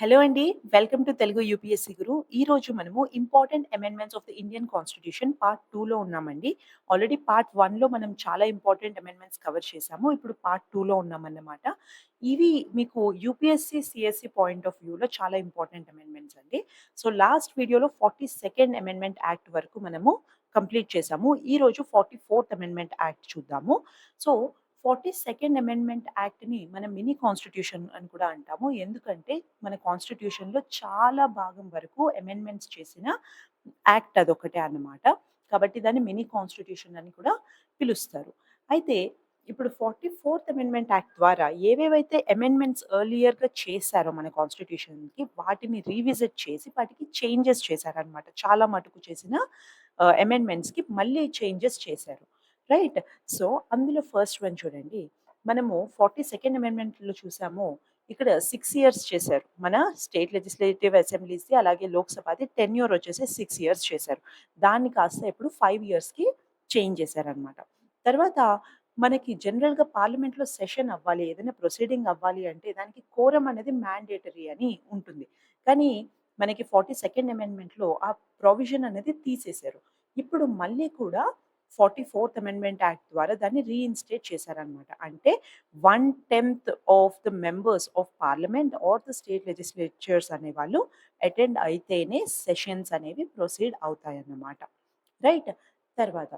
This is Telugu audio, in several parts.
హలో అండి. Welcome to Telugu UPSC Guru. రోజు మనము important amendments of the Indian constitution part టూలో ఉన్నామండి. ఆల్రెడీ పార్ట్ వన్లో మనం చాలా ఇంపార్టెంట్ అమెండ్మెంట్స్ కవర్ చేసాము ఇప్పుడు పార్ట్ టూలో ఉన్నామన్నమాట. ఇవి మీకు యూపీఎస్సీ, సిఎస్సి పాయింట్ ఆఫ్ వ్యూలో చాలా ఇంపార్టెంట్ అమెండ్మెంట్స్ అండి. సో లాస్ట్ వీడియోలో 42nd అమెండ్మెంట్ యాక్ట్ వరకు మనము కంప్లీట్ చేసాము ఈ రోజు ఫార్టీ ఫోర్త్ అమెండ్మెంట్ యాక్ట్ చూద్దాము. సో 42nd అమెండ్మెంట్ యాక్ట్‌ని మనం మినీ కాన్స్టిట్యూషన్ అని కూడా అంటాము. ఎందుకంటే మన కాన్స్టిట్యూషన్‌లో చాలా భాగం వరకు అమెండ్మెంట్స్ చేసిన యాక్ట్ అదొకటే అన్నమాట. కాబట్టి దాన్ని మినీ కాన్స్టిట్యూషన్ అని కూడా పిలుస్తారు. అయితే ఇప్పుడు 44th అమెండ్మెంట్ యాక్ట్ ద్వారా ఏవేవైతే అమెండ్మెంట్స్ ఎర్లియర్‌గా చేశారో మన కాన్స్టిట్యూషన్‌కి వాటిని రీవిజిట్ చేసి వాటికి చేంజెస్ చేశారనమాట చాలా మటుకు చేసిన అమెండ్మెంట్స్‌కి మళ్ళీ చేంజెస్ చేశారు. రైట్. సో అందులో ఫస్ట్ వన్ చూడండి. మనము 42nd అమెండ్మెంట్‌లో చూసాము. ఇక్కడ సిక్స్ ఇయర్స్ చేశారు. మన స్టేట్ లెజిస్లేటివ్ అసెంబ్లీస్‌ది అలాగే లోక్‌సభది ఇయర్ వచ్చేసి సిక్స్ ఇయర్స్ చేశారు. దాన్ని కాస్త ఇప్పుడు ఫైవ్ ఇయర్స్‌కి చేంజ్ చేశారనమాట తర్వాత మనకి జనరల్‌గా పార్లమెంట్‌లో సెషన్ అవ్వాలి. ఏదైనా ప్రొసీడింగ్ అవ్వాలి అంటే దానికి కోరం అనేది మ్యాండేటరీ అని ఉంటుంది. కానీ మనకి 42nd అమెండ్మెంట్‌లో ఆ ప్రొవిజన్ అనేది తీసేశారు. ఇప్పుడు మళ్ళీ కూడా 44th అమెండ్మెంట్ యాక్ట్ ద్వారా దాన్ని రీఇన్‌స్టేట్ చేశారనమాట అంటే 1/10th of the members of parliament or the state legislatures అనేవాళ్ళు అటెండ్ అయితేనే సెషన్స్ అనేవి ప్రొసీడ్ అవుతాయన్నమాట. రైట్. తర్వాత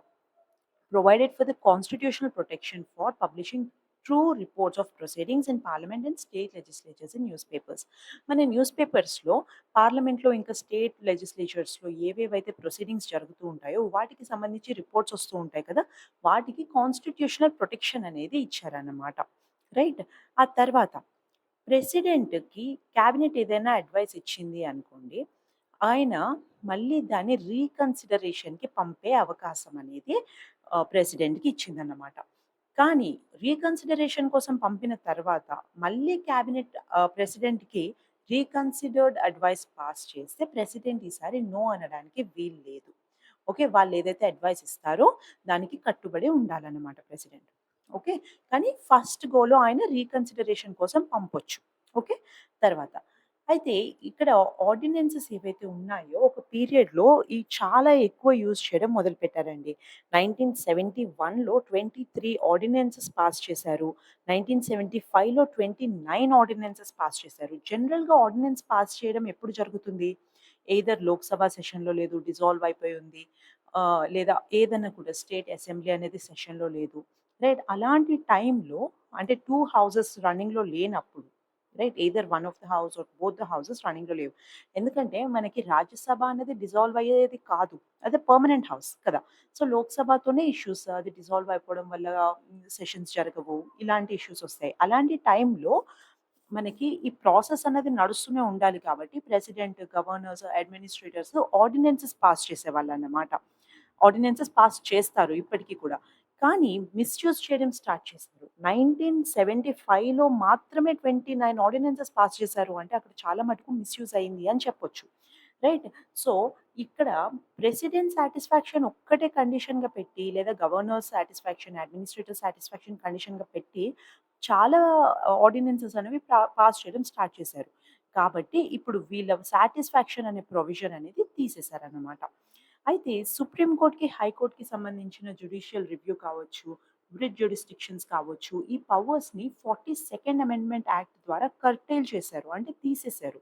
provided for the constitutional protection for publishing true reports of proceedings in parliament and state legislatures in news papers. మన న్యూస్ పేపర్స్‌లో పార్లమెంట్‌లో ఇంకా స్టేట్ లెజిస్లేచర్స్‌లో ఏవేవైతే ప్రొసీడింగ్స్ జరుగుతూ ఉంటాయో వాటికి సంబంధించి రిపోర్ట్స్ వస్తూ ఉంటాయి కదా! వాటికి కాన్స్టిట్యూషనల్ ప్రొటెక్షన్ అనేది ఇచ్చారన్నమాట. రైట్. ఆ తర్వాత ప్రెసిడెంట్‌కి క్యాబినెట్ ఏదైనా అడ్వైస్ ఇచ్చింది అనుకోండి. ఆయన మళ్ళీ దాన్ని రీకన్సిడరేషన్‌కి పంపే అవకాశం అనేది ప్రెసిడెంట్‌కి ఇచ్చిందన్నమాట. కానీ రీకన్సిడరేషన్ కోసం పంపిన తర్వాత మళ్ళీ క్యాబినెట్ ప్రెసిడెంట్‌కి రీకన్సిడర్డ్ అడ్వైస్ పాస్ చేస్తే ప్రెసిడెంట్ ఈసారి నో అనడానికి వీలు లేదు. ఓకే. వాళ్ళు ఏదైతే అడ్వైస్ ఇస్తారో దానికి కట్టుబడి ఉండాలన్నమాట ప్రెసిడెంట్. ఓకే. కానీ ఫస్ట్ గోలో ఆయన రీకన్సిడరేషన్ కోసం పంపొచ్చు. ఓకే. తర్వాత అయితే ఇక్కడ ఆర్డినెన్సెస్ ఏవైతే ఉన్నాయో ఒక పీరియడ్‌లో ఈ చాలా ఎక్కువ యూజ్ చేయడం మొదలుపెట్టారండి. 1971లో 23 ఆర్డినెన్సెస్ పాస్ చేశారు. 1975లో 29 ఆర్డినెన్సెస్ పాస్ చేశారు. జనరల్‌గా ఆర్డినెన్స్ పాస్ చేయడం ఎప్పుడు జరుగుతుంది? ఏదర్ లోక్‌సభ సెషన్‌లో లేదు డిజాల్వ్ అయిపోయి ఉంది. లేదా ఏదన్నా కూడా స్టేట్ అసెంబ్లీ అనేది సెషన్‌లో లేదు. రైట్. అలాంటి టైంలో అంటే టూ హౌజెస్ రన్నింగ్‌లో లేనప్పుడు right. Either one of the house or both the houses రన్నింగ్‌లో లేవు. ఎందుకంటే మనకి రాజ్యసభ అనేది డిసాల్వ్ అయ్యేది కాదు. అదే పర్మనెంట్ హౌస్ కదా! సో లోక్‌సభతోనే ఇష్యూస్ అది డిజాల్వ్ అయిపోవడం వల్ల సెషన్స్ జరగవు. ఇలాంటి ఇష్యూస్ వస్తాయి. అలాంటి టైంలో మనకి ఈ ప్రాసెస్ అనేది నడుస్తూనే ఉండాలి కాబట్టి president, governors, administrators ordinances pass చేసేవాళ్ళన్నమాట. Ordinances pass చేస్తారు ఇప్పటికీ కూడా. కానీ మిస్‌యూజ్ చేయడం స్టార్ట్ చేశారు. 1975లో మాత్రమే 29 ఆర్డినెన్సెస్ పాస్ చేశారు అంటే అక్కడ చాలా మటుకు మిస్‌యూజ్ అయింది అని చెప్పొచ్చు. రైట్. సో ఇక్కడ ప్రెసిడెంట్ సాటిస్ఫాక్షన్ ఒక్కటే కండిషన్‌గా పెట్టి లేదా గవర్నర్ సాటిస్ఫాక్షన్, అడ్మినిస్ట్రేటర్ సాటిస్ఫాక్షన్ కండిషన్‌గా పెట్టి చాలా ఆర్డినెన్సెస్ అనేవి పాస్ చేయడం స్టార్ట్ చేశారు. కాబట్టి ఇప్పుడు వీళ్ళ సాటిస్ఫాక్షన్ అనే ప్రొవిజన్ అనేది తీసేశారనమాట అయితే సుప్రీం హైకోర్టుకి సంబంధించిన జ్యుడిషియల్ రివ్యూ కావచ్చు, బ్రిడ్ జ్యుడిస్టిక్షన్స్ కావచ్చు, ఈ పవర్స్‌ని 42nd అమెండ్మెంట్ యాక్ట్ ద్వారా కర్టెయిల్ చేశారు. అంటే తీసేశారు.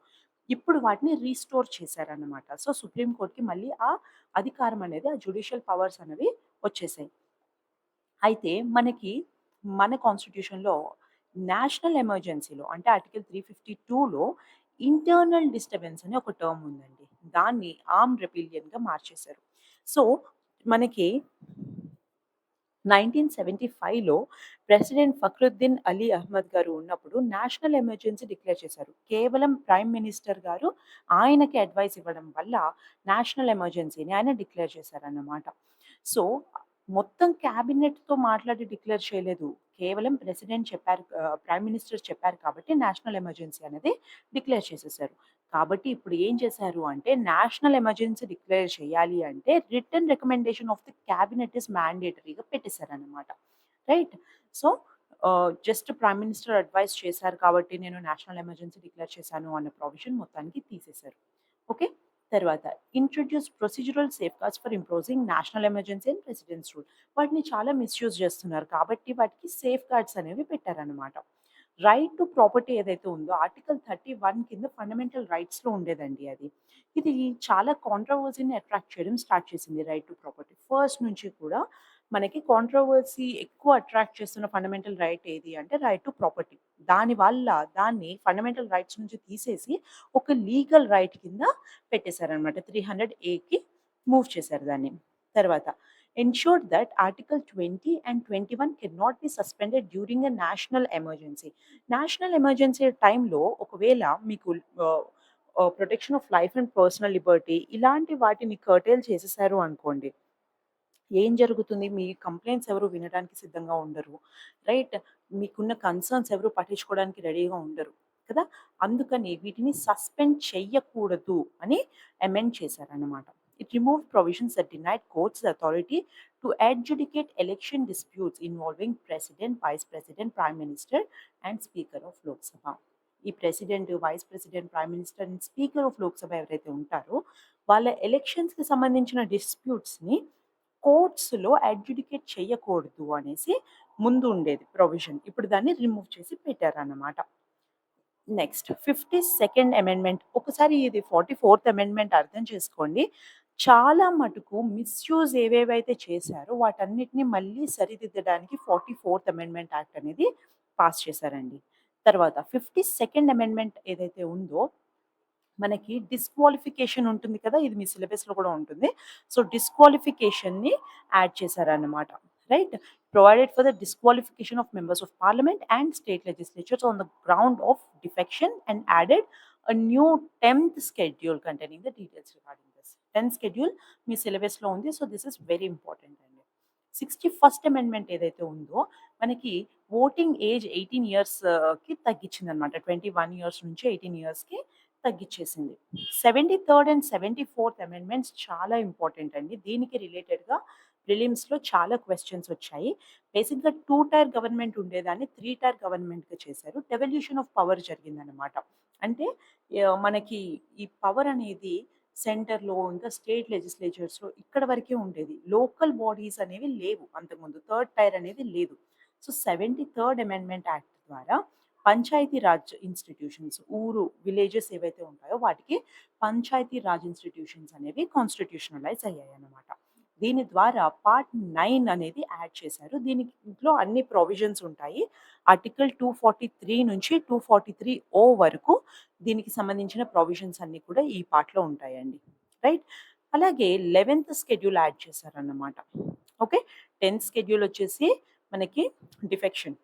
ఇప్పుడు వాటిని రీస్టోర్ చేశారన్నమాట. సో సుప్రీంకోర్టుకి మళ్ళీ ఆ అధికారం అనేది ఆ జ్యుడిషియల్ పవర్స్ అనేవి వచ్చేసాయి. అయితే మనకి మన కాన్స్టిట్యూషన్‌లో నేషనల్ ఎమర్జెన్సీలో అంటే ఆర్టికల్ 352లో ఇంటర్నల్ డిస్టర్బెన్స్ అని ఒక టర్మ్ ఉందండి. దాన్ని ఆర్మ్డ్ రెబెలియన్‌గా మార్చేశారు. సో మనకి 1975లో ప్రెసిడెంట్ ఫక్రుద్దీన్ అలీ అహ్మద్ గారు ఉన్నప్పుడు నేషనల్ ఎమర్జెన్సీ డిక్లేర్ చేశారు. కేవలం ప్రైమ్ మినిస్టర్ గారు ఆయనకి అడ్వైస్ ఇవ్వడం వల్ల నేషనల్ ఎమర్జెన్సీని ఆయన డిక్లేర్ చేశారన్నమాట. సో మొత్తం క్యాబినెట్‌తో మాట్లాడి డిక్లేర్ చేయలేదు. కేవలం ప్రెసిడెంట్ చెప్పారు ప్రైమ్ మినిస్టర్ చెప్పారు కాబట్టి నేషనల్ ఎమర్జెన్సీ అనేది డిక్లేర్ చేసేసారు కాబట్టి ఇప్పుడు ఏం చేశారు అంటే నేషనల్ ఎమర్జెన్సీ డిక్లేర్ చేయాలి అంటే return recommendation of the cabinet is మ్యాండేటరీగా పెట్టేశారనమాట right. So just prime minister advice చేశారు కాబట్టి నేను నేషనల్ ఎమర్జెన్సీ డిక్లేర్ చేశాను అన్న ప్రొవిజన్ మొత్తానికి తీసేశారు. ఓకే. తర్వాత introduce procedural safeguards for imposing national emergency and president's rule. వాటిని చాలా మిస్‌యూజ్ చేస్తున్నారు కాబట్టి వాటికి సేఫ్‌గార్డ్స్ అనేవి పెట్టారనమాట. రైట్ టు ప్రాపర్టీ ఏదైతే ఉందో ఆర్టికల్ 31 కింద ఫండమెంటల్ రైట్స్‌లో ఉండేదండి అది. ఇది చాలా కాంట్రవర్సీని అట్రాక్ట్ చేయడం స్టార్ట్ చేసింది రైట్ టు ప్రాపర్టీ. ఫస్ట్ నుంచి కూడా మనకి కాంట్రోవర్సీ ఎక్కువ అట్రాక్ట్ చేస్తున్న ఫండమెంటల్ రైట్ ఏది అంటే రైట్ టు ప్రాపర్టీ. దాని వల్ల దాన్ని ఫండమెంటల్ రైట్స్ నుంచి తీసేసి ఒక లీగల్ రైట్ కింద పెట్టేశారనమాట. 300ఏకి మూవ్ చేశారు దాన్ని. తర్వాత ensure that article 20 and 21 cannot be suspended during a national emergency. National emergency టైంలో ఒకవేళ మీకు protection of life and personal liberty ఇలాంటి వాటిని కర్టెయిల్ చేసేసారు అనుకోండి. ఏం జరుగుతుంది? మీ కంప్లైంట్స్ ఎవరు వినడానికి సిద్ధంగా ఉండరు. రైట్? మీకున్న కన్సర్న్స్ ఎవరు పట్టించుకోవడానికి రెడీగా ఉండరు. కదా! అందుకని వీటిని సస్పెండ్ చెయ్యకూడదు అని అమెండ్ చేశారన్నమాట. It remove provisions that denied courts authority to adjudicate election disputes involving president, vice president, prime minister and speaker of Lok Sabha. ఈ president, vice president, prime minister and speaker of Lok Sabha ఎవరైతే ఉంటారో వాళ్ళ ఎలక్షన్స్‌కి సంబంధించిన డిస్ప్యూట్స్‌ని కోర్ట్స్‌లో అడ్యుడికేట్ చేయకూడదు అనేసి ముందు ఉండేది ప్రొవిజన్. ఇప్పుడు దాన్ని రిమూవ్ చేసి పెట్టారన్నమాట. Next 52nd amendment. ఒకసారి ఇది 44థ్ అమెండ్మెంట్ అర్థం చేసుకోండి. చాలా మటుకు మిస్‌యూజ్ ఏవేవైతే చేశారో వాటన్నిటిని మళ్ళీ సరిదిద్దడానికి 44థ్ అమెండ్మెంట్ యాక్ట్ అనేది పాస్ చేశారండి. తర్వాత 52nd అమెండ్మెంట్ ఏదైతే ఉందో మనకి డిస్‌క్వాలిఫికేషన్ ఉంటుంది కదా! ఇది మీ సిలబస్‌లో కూడా ఉంటుంది. సో, డిస్‌క్వాలిఫికేషన్‌ని యాడ్ చేశారన్నమాట. Right? Provided for the disqualification of members of parliament and state legislatures on the ground of defection and added a new tenth schedule containing the details regarding this. 10థ్ షెడ్యూల్ మీ సిలబస్‌లో ఉంది. So, this is very important అండి. 61st అమెండ్మెంట్ ఏదైతే ఉందో మనకి ఓటింగ్ ఏజ్ 18 ఇయర్స్‌కి తగ్గించిందనమాట. 21 ఇయర్స్ నుంచి 18 ఇయర్స్‌కి తగ్గించేసింది సెవెంటీ థర్డ్ అండ్ 74థ్ అమెండ్మెంట్స్ చాలా ఇంపార్టెంట్ అండి. దీనికి రిలేటెడ్‌గా ప్రిలిమ్స్‌లో చాలా క్వశ్చన్స్ వచ్చాయి. బేసిక్‌గా టూ టైర్ గవర్నమెంట్ ఉండేదాన్ని త్రీ టైర్ గవర్నమెంట్‌గా చేశారు. డెవల్యూషన్ ఆఫ్ పవర్ జరిగిందనమాట. అంటే మనకి ఈ పవర్ అనేది సెంటర్‌లో ఇంకా స్టేట్ లెజిస్లేచర్స్‌లో ఇక్కడ వరకే ఉండేది. లోకల్ బాడీస్ అనేవి లేవు అంతకుముందు. థర్డ్ టైర్ అనేది లేదు. సో, 73ర్డ్ అమెండ్మెంట్ యాక్ట్ ద్వారా పంచాయతీ రాజ్ ఇన్‌స్టిట్యూషన్స్ ఊరు, విలేజెస్ ఏవైతే ఉంటాయో వాటికి పంచాయతీ రాజ్ ఇన్‌స్టిట్యూషన్స్ అనేవి కాన్స్టిట్యూషనలైజ్ అయ్యాయన్నమాట. దీని ద్వారా పార్ట్ నైన్ అనేది యాడ్ చేశారు. దీనిలో అన్ని ప్రొవిజన్స్ ఉంటాయి. ఆర్టికల్ 243 నుంచి 243 ఓ వరకు దీనికి సంబంధించిన ప్రొవిజన్స్ అన్నీ కూడా ఈ పార్ట్‌లో ఉంటాయండి. రైట్? అలాగే 11థ్ షెడ్యూల్ యాడ్ చేశారన్నమాట. ఓకే. 10థ్ షెడ్యూల్ వచ్చేసి మనకి డిఫెక్షన్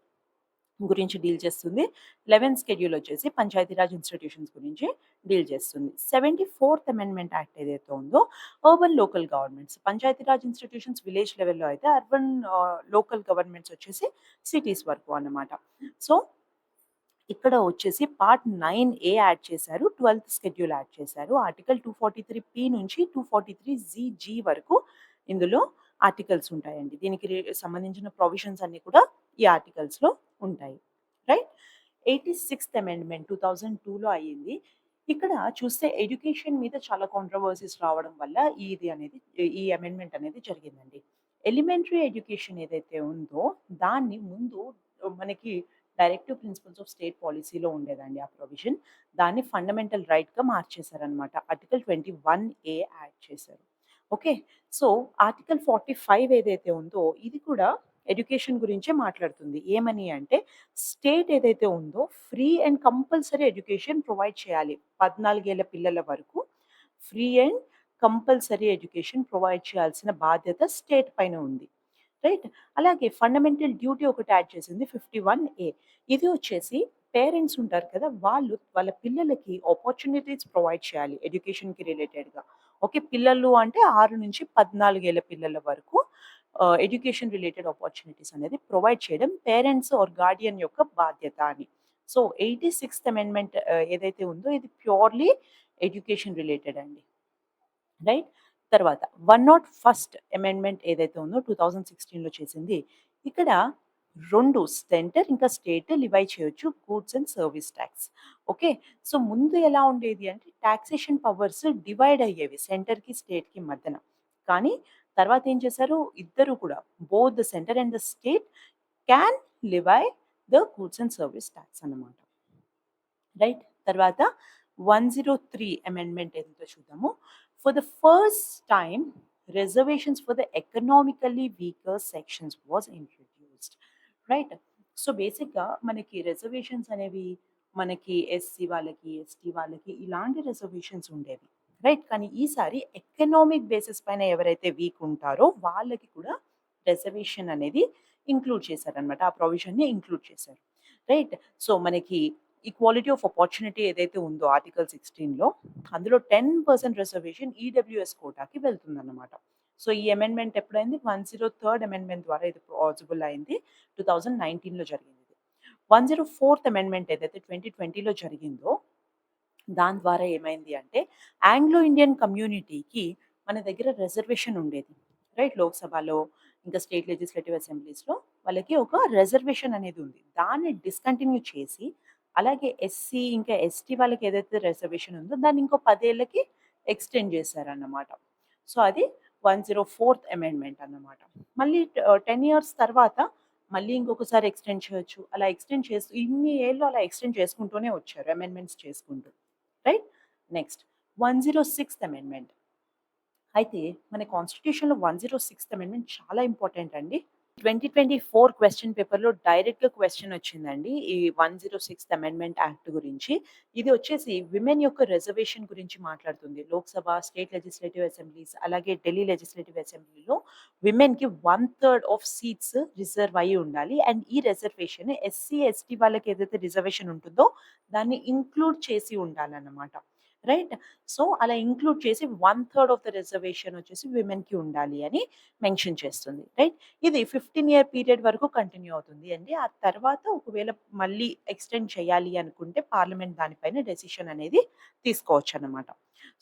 గురించి డీల్ చేస్తుంది. 11థ్ షెడ్యూల్ వచ్చేసి పంచాయతీ రాజ్ ఇన్‌స్టిట్యూషన్స్ గురించి డీల్ చేస్తుంది. 74థ్ అమెండ్మెంట్ యాక్ట్ ఏదైతే ఉందో urban local governments panchayati raj institutions village లెవెల్‌లో అయితే అర్బన్ లోకల్ గవర్నమెంట్స్ వచ్చేసి సిటీస్ వరకు అన్నమాట. సో, ఇక్కడ వచ్చేసి పార్ట్ నైన్ ఏ యాడ్ చేశారు. 12థ్ షెడ్యూల్ యాడ్ చేశారు. ఆర్టికల్ 243 పి నుంచి 243 జీ జీ వరకు ఇందులో ఆర్టికల్స్ ఉంటాయండి. దీనికి సంబంధించిన ప్రొవిజన్స్ అన్ని కూడా ఈ ఆర్టికల్స్‌లో ఉంటాయి. రైట్? 86థ్ అమెండ్మెంట్ 2002లో అయ్యింది. ఇక్కడ చూస్తే ఎడ్యుకేషన్ మీద చాలా కాంట్రోవర్సీస్ రావడం వల్ల ఇది అనేది ఈ అమెండ్మెంట్ అనేది జరిగిందండి. ఎలిమెంటరీ ఎడ్యుకేషన్ ఏదైతే ఉందో దాన్ని ముందు మనకి డైరెక్టివ్ ప్రిన్సిపల్స్ ఆఫ్ స్టేట్ పాలసీలో ఉండేదండి ఆ ప్రొవిజన్. దాన్ని ఫండమెంటల్ రైట్‌గా మార్చేశారనమాట ఆర్టికల్ 21 ఏ యాడ్ చేశారు. ఓకే. సో, ఆర్టికల్ 45 ఏదైతే ఉందో ఇది కూడా ఎడ్యుకేషన్ గురించే మాట్లాడుతుంది. ఏమని అంటే స్టేట్ ఏదైతే ఉందో free and compulsory education provide చేయాలి. పద్నాలుగేళ్ళ పిల్లల వరకు free and compulsory education provide చేయాల్సిన బాధ్యత స్టేట్ పైన ఉంది. రైట్? అలాగే ఫండమెంటల్ డ్యూటీ ఒకటి యాడ్ చేసింది 51 ఏ. ఇది వచ్చేసి పేరెంట్స్ ఉంటారు కదా! వాళ్ళు వాళ్ళ పిల్లలకి ఆపర్చునిటీస్ ప్రొవైడ్ చేయాలి ఎడ్యుకేషన్‌కి రిలేటెడ్‌గా. ఓకే. పిల్లలు అంటే 6-14 ఏళ్ళ పిల్లల వరకు ఎడ్యుకేషన్ రిలేటెడ్ ఆపర్చునిటీస్ అనేది ప్రొవైడ్ చేయడం పేరెంట్స్ ఆర్ గార్డియన్ యొక్క బాధ్యత అని. సో, 86థ్ అమెండ్మెంట్ ఏదైతే ఉందో ఇది ప్యూర్‌లీ ఎడ్యుకేషన్ రిలేటెడ్ అండి. రైట్? తర్వాత 101st అమెండ్మెంట్ ఏదైతే ఉందో 2016లో చేసింది. ఇక్కడ రెండు సెంటర్ ఇంకా స్టేట్ లివై చేయొచ్చు goods and service tax okay so ముందు ఎలా ఉండేది అంటే టాక్సేషన్ పవర్స్ డివైడ్ అయ్యేవి సెంటర్కి స్టేట్కి మధ్యన కానీ తర్వాత ఏం చేశారు? ఇద్దరు కూడా both the centre and the state can levy the goods and service tax అన్నమాట. రైట్ తర్వాత వన్ జీరో త్రీ అమెండ్మెంట్ ఏదో చూద్దాము. For the first time reservations for the economically weaker sections was introduced right so బేసిక్గా మనకి రిజర్వేషన్స్ అనేవి మనకి ఎస్సీ వాళ్ళకి ఎస్టీ వాళ్ళకి ఇలాంటి రిజర్వేషన్స్ ఉండేవి. రైట్? కానీ ఈసారి ఎకనామిక్ బేసిస్ పైన ఎవరైతే వీక్ ఉంటారో వాళ్ళకి కూడా రిజర్వేషన్ అనేది ఇంక్లూడ్ చేశారనమాట ఆ ప్రొవిజన్ని ఇంక్లూడ్ చేశారు. రైట్? సో మనకి ఈక్వాలిటీ ఆఫ్ ఆపర్చునిటీ ఏదైతే ఉందో ఆర్టికల్ సిక్స్టీన్లో అందులో టెన్ పర్సెంట్ రిజర్వేషన్ ఈడబ్ల్యూఎస్ కోటాకి వెళ్తుందన్నమాట. సో ఈ అమెండ్మెంట్ ఎప్పుడైంది? వన్ జీరో థర్డ్ అమెండ్మెంట్ ద్వారా ఇది పాసిబుల్ అయింది. టూ థౌజండ్ నైన్టీన్లో జరిగింది వన్ జీరో ఫోర్త్ అమెండ్మెంట్ ఏదైతే ట్వంటీ ట్వంటీలో జరిగిందో దాని ద్వారా ఏమైంది అంటే ఆంగ్లో ఇండియన్ కమ్యూనిటీకి మన దగ్గర రిజర్వేషన్ ఉండేది. రైట్? లోక్సభలో ఇంకా స్టేట్ లెజిస్లేటివ్ అసెంబ్లీస్లో వాళ్ళకి ఒక రిజర్వేషన్ అనేది ఉంది. దాన్ని డిస్కంటిన్యూ చేసి అలాగే ఎస్సీ ఇంకా ఎస్టీ వాళ్ళకి ఏదైతే రిజర్వేషన్ ఉందో దాన్ని ఇంకో పదేళ్ళకి ఎక్స్టెండ్ చేశారన్నమాట. సో అది వన్ జీరో ఫోర్త్ అమెండ్మెంట్ అన్నమాట. మళ్ళీ టెన్ ఇయర్స్ తర్వాత మళ్ళీ ఇంకొకసారి ఎక్స్టెండ్ చేయొచ్చు. అలా ఎక్స్టెండ్ చేస్తూ ఇన్ని ఏళ్ళు అలా ఎక్స్టెండ్ చేసుకుంటూనే వచ్చారు అమెండ్మెంట్స్ చేసుకుంటూ. Right next one zero sixth amendment అయితే మన కాన్స్టిట్యూషన్లో వన్ జీరో సిక్స్త్ అమెండ్మెంట్ చాలా ఇంపార్టెంట్ అండి. ట్వంటీ ట్వంటీ ఫోర్ క్వశ్చన్ పేపర్లో డైరెక్ట్గా క్వశ్చన్ వచ్చిందండి. ఈ one zero sixth amendment act గురించి. ఇది వచ్చేసి విమెన్ యొక్క రిజర్వేషన్ గురించి మాట్లాడుతుంది. లోక్సభ స్టేట్ లెజిస్లేటివ్ అసెంబ్లీస్ అలాగే ఢిల్లీ లెజిస్లేటివ్ అసెంబ్లీలో విమెన్కి one third of seats reserve అయ్యి ఉండాలి. అండ్ ఈ రిజర్వేషన్ ఎస్సీ ఎస్టీ వాళ్ళకి ఏదైతే రిజర్వేషన్ ఉంటుందో దాన్ని ఇంక్లూడ్ చేసి ఉండాలన్నమాట. రైట్? సో అలా ఇంక్లూడ్ చేసి one third of the reservation వచ్చేసి విమెన్కి ఉండాలి అని మెన్షన్ చేస్తుంది. రైట్? ఇది ఫిఫ్టీన్ ఇయర్ పీరియడ్ వరకు కంటిన్యూ అవుతుంది అండి. ఆ తర్వాత ఒకవేళ మళ్ళీ ఎక్స్టెండ్ చేయాలి అనుకుంటే పార్లమెంట్ దానిపైన డెసిషన్ అనేది తీసుకోవచ్చు అనమాట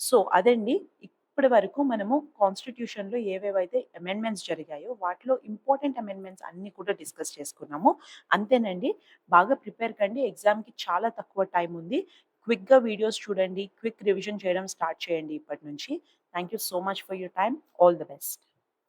సో అదండి. ఇప్పటి వరకు మనము కాన్స్టిట్యూషన్లో ఏవేవైతే అమెండ్మెంట్స్ జరిగాయో వాటిలో ఇంపార్టెంట్ అమెండ్మెంట్స్ అన్ని కూడా డిస్కస్ చేసుకున్నాము. అంతేనండి. బాగా ప్రిపేర్ కండి. ఎగ్జామ్కి చాలా తక్కువ టైం ఉంది. క్విక్గా వీడియోస్ చూడండి క్విక్ రివిజన్ చేయడం స్టార్ట్ చేయండి ఇప్పటి నుంచి. Thank you so much for your time. All the best.